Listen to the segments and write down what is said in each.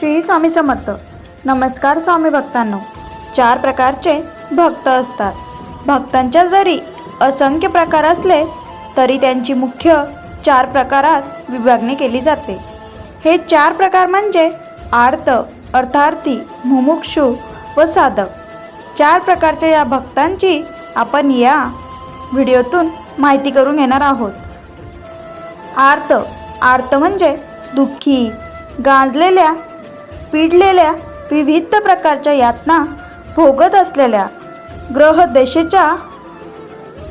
श्री स्वामी समर्थ. नमस्कार स्वामी भक्तांनो. चार प्रकारचे भक्त असतात. भक्तांच्या जरी असंख्य प्रकार असले तरी त्यांची मुख्य चार प्रकारात विभागणी केली जाते. हे चार प्रकार म्हणजे आर्त अर्थार्थी मुमुक्षु व साधक. चार प्रकारच्या या भक्तांची आपण या व्हिडिओतून माहिती करून घेणार आहोत. आर्त. आर्त म्हणजे दुःखी गांजलेल्या पिडलेल्या विविध प्रकारच्या यातना भोगत असलेल्या ग्रहदेशेच्या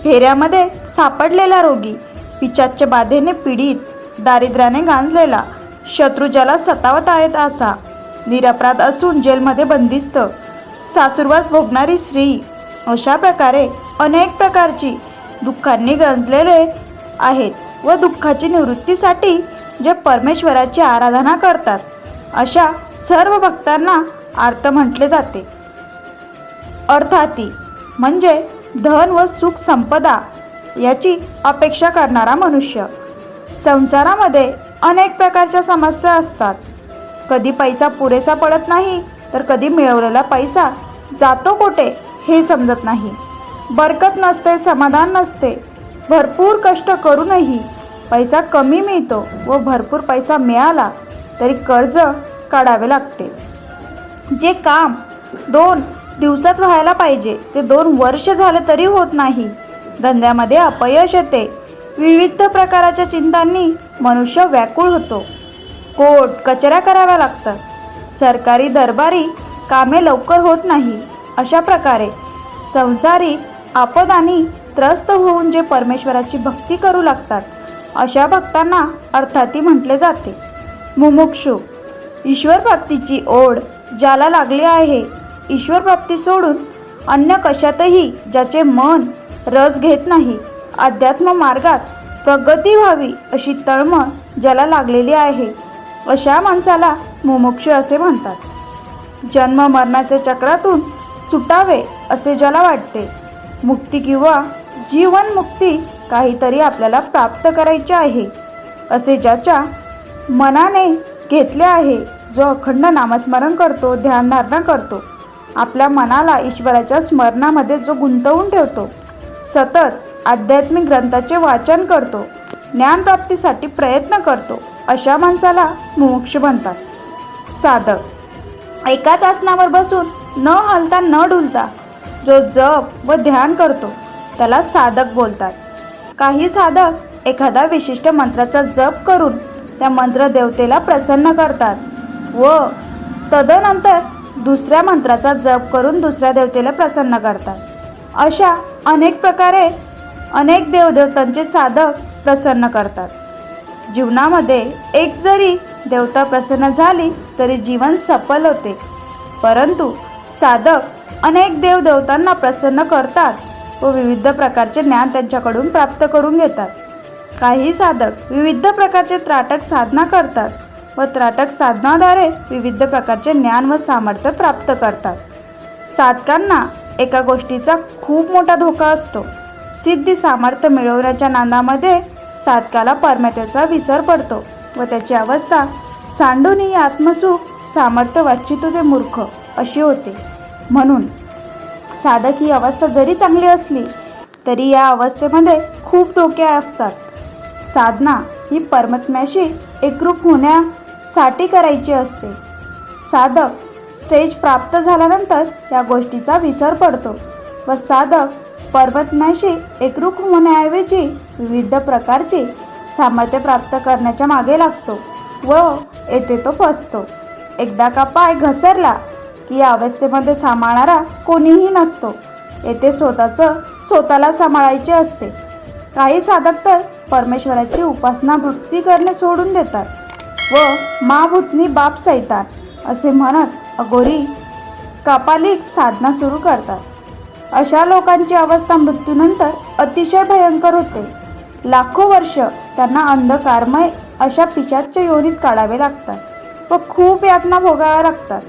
फेऱ्यामध्ये सापडलेला रोगी पिचाच्या बाधेने पीडित दारिद्र्याने गांजलेला शत्रू ज्याला सतावत आहेत असा निरपराध असून जेलमध्ये बंदिस्त सासुरवास भोगणारी स्त्री अशा प्रकारे अनेक प्रकारची दुःखांनी गंजलेले आहेत व दुःखाची निवृत्तीसाठी जे परमेश्वराची आराधना करतात अशा सर्व भक्तांना आर्त म्हटले जाते. अर्थाती म्हणजे धन व सुख संपदा याची अपेक्षा करणारा मनुष्य. संसारामध्ये अनेक प्रकारच्या समस्या असतात. कधी पैसा पुरेसा पडत नाही तर कधी मिळवलेला पैसा जातो कोठे हे समजत नाही. बरकत नसते समाधान नसते. भरपूर कष्ट करूनही पैसा कमी मिळतो व भरपूर पैसा मिळाला तरी कर्ज काढावे लागते. जे काम दोन दिवसात व्हायला पाहिजे ते दोन वर्ष झाले तरी होत नाही. धंद्यामध्ये अपयश येते. विविध प्रकारच्या चिंतांनी मनुष्य व्याकुळ होतो. कोट कचऱ्या कराव्या लागतात. सरकारी दरबारी कामे लवकर होत नाही. अशा प्रकारे संसारी आपदानी त्रस्त होऊन जे परमेश्वराची भक्ती करू लागतात अशा भक्तांना अर्थाती म्हटले जाते. मुमुक्षु ईश्वर प्राप्तीची ओढ ज्याला लागली आहे ईश्वर प्राप्ती सोडून अन्य कशातही ज्याचे मन रस घेत नाही अध्यात्म मार्गात प्रगती व्हावी अशी तळमळ ज्याला लागलेली आहे अशा माणसाला मुमुक्ष असे म्हणतात. जन्म मरणाच्या चक्रातून सुटावे असे ज्याला वाटते मुक्ती किंवा जीवनमुक्ती काहीतरी आपल्याला प्राप्त करायची आहे असे ज्याच्या मनाने घेतले आहे. जो अखंड नामस्मरण करतो ध्यानधारणा करतो. आपल्या मनाला ईश्वराच्या स्मरणामध्ये जो गुंतवून ठेवतो. सतत आध्यात्मिक ग्रंथाचे वाचन करतो. ज्ञानप्राप्तीसाठी प्रयत्न करतो. अशा माणसाला मुमुक्ष बनतात साधक. एकाच आसनावर बसून न हलता न डुलता जो जप व ध्यान करतो त्याला साधक बोलतात. काही साधक एखादा विशिष्ट मंत्राचा जप करून त्या मंत्रदेवतेला प्रसन्न करतात. व तदनंतर दुसऱ्या मंत्राचा जप करून दुसऱ्या देवतेला प्रसन्न करतात. अशा अनेक प्रकारे अनेक देवदेवतांचे साधक प्रसन्न करतात. जीवनामध्ये एक जरी देवता प्रसन्न झाली तरी जीवन सफल होते. परंतु साधक अनेक देवदेवतांना प्रसन्न करतात व विविध प्रकारचे ज्ञान त्यांच्याकडून प्राप्त करून घेतात. काही साधक विविध प्रकारचे त्राटक साधना करतात व त्राटक साधनाद्वारे विविध प्रकारचे ज्ञान व सामर्थ्य प्राप्त करतात. साधकांना एका गोष्टीचा खूप मोठा धोका असतो. सिद्धी सामर्थ्य मिळवण्याच्या नांदामध्ये साधकाला परमात्याचा विसर पडतो व त्याची अवस्था सांडूनही आत्मसुख सामर्थ्य वाचितो ते मूर्ख अशी होते. म्हणून साधक ही अवस्था जरी चांगली असली तरी या अवस्थेमध्ये खूप धोके असतात. साधना ही परमात्म्याशी एकरूप होण्यासाठी करायची असते. साधक स्टेज प्राप्त झाल्यानंतर या गोष्टीचा विसर पडतो व साधक परमात्म्याशी एकरूप होण्याऐवजी विविध प्रकारची सामर्थ्य प्राप्त करण्याच्या मागे लागतो व येथे तो फसतो एकदा का पाय घसरला की या अवस्थेमध्ये सांभाळणारा कोणीही नसतो. येथे स्वतःचं स्वतःला सांभाळायचे असते. काही साधक तर परमेश्वराची उपासना भक्ती करणे सोडून देतात व मा भूतनी बाप सैतान असे म्हणत अघोरी कापालिक साधना सुरू करतात. अशा लोकांची अवस्था मृत्यूनंतर अतिशय भयंकर होते. लाखो वर्ष त्यांना अंधकारमय अशा पिशाच्या योनीत काढावे लागतात व खूप यातना भोगाव्या लागतात.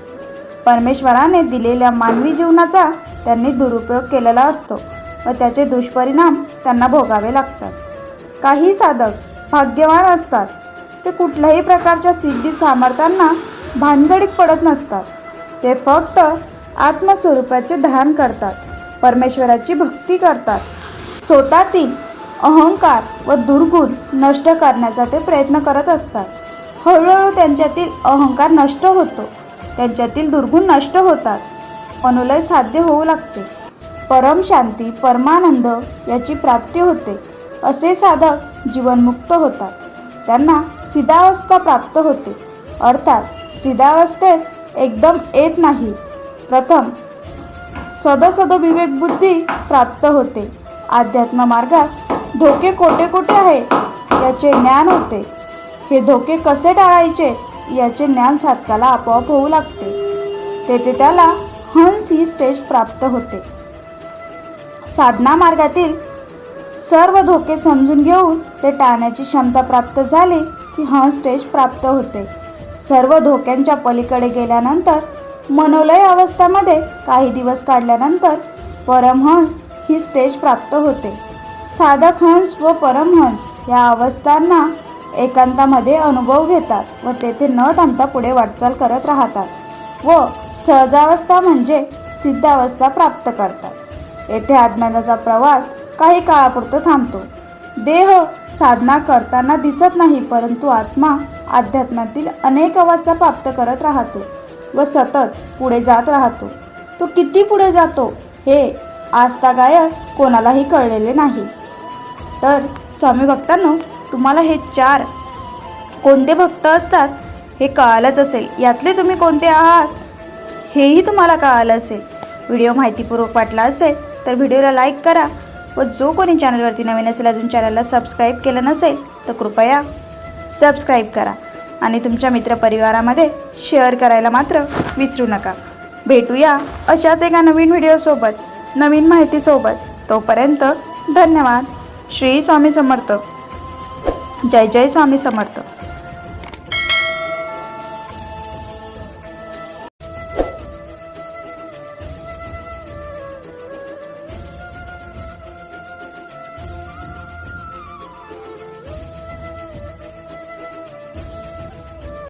परमेश्वराने दिलेल्या मानवी जीवनाचा त्यांनी दुरुपयोग केलेला असतो व त्याचे दुष्परिणाम त्यांना भोगावे लागतात. काही साधक भाग्यवान असतात. ते कुठल्याही प्रकारच्या सिद्धी सामर्थ्यांना भानगडीत पडत नसतात. ते फक्त आत्मस्वरूपाचे ध्यान करतात. परमेश्वराची भक्ती करतात. स्वतःतील अहंकार व दुर्गुण नष्ट करण्याचा ते प्रयत्न करत असतात. हळूहळू त्यांच्यातील अहंकार नष्ट होतो. त्यांच्यातील दुर्गुण नष्ट होतात. अनुलय साध्य होऊ लागते. परम शांती परमानंद याची प्राप्ती होते. असे साधक जीवनमुक्त होतात. त्यांना सिद्धावस्था प्राप्त होते. अर्थात सिद्धावस्थेत एकदम येत नाही प्रथम सदसद विवेकबुद्धी प्राप्त होते. अध्यात्म मार्गात धोके कोठे कोठे आहे याचे ज्ञान होते. हे धोके कसे टाळायचे याचे ज्ञान साधकाला आपोआप होऊ लागते. तेथे त्याला हंस ही स्टेज प्राप्त होते. साधना मार्गातील सर्व धोके समजून घेऊन ते टाळण्याची क्षमता प्राप्त झाली की हं स्टेज प्राप्त होते. सर्व धोक्यांच्या पलीकडे गेल्यानंतर मनोलय अवस्थामध्ये काही दिवस काढल्यानंतर परमहंस ही स्टेज प्राप्त होते. साधक हंस व परमहंस या अवस्थांना एकांतामध्ये अनुभव घेतात व तेथे न थांबता पुढे वाटचाल करत राहतात व सहजावस्था म्हणजे सिद्धावस्था प्राप्त करतात. येथे आज्ञानाचा प्रवास काही काळापुरतं थांबतो. देह साधना करताना दिसत नाही परंतु आत्मा अध्यात्मातील अनेक अवस्था प्राप्त करत राहतो व सतत पुढे जात राहतो. तो किती पुढे जातो हे आजतागायत कोणालाही कळलेले नाही. तर स्वामी भक्तांनो तुम्हाला हे चार कोणते भक्त असतात हे कळालंच असेल. यातले तुम्ही कोणते आहात हेही तुम्हाला कळालं असेल. व्हिडिओ माहितीपूर्वक वाटला असेल तर व्हिडिओला लाईक करा व जो कोणी चॅनलवरती नवीन असेल अजून चॅनलला सबस्क्राईब केलं नसेल तर कृपया सबस्क्राईब करा आणि तुमच्या मित्रपरिवारामध्ये शेअर करायला मात्र विसरू नका. भेटूया अशाच एका नवीन व्हिडिओसोबत नवीन माहितीसोबत. तोपर्यंत धन्यवाद. श्री स्वामी समर्थ. जय जय स्वामी समर्थ.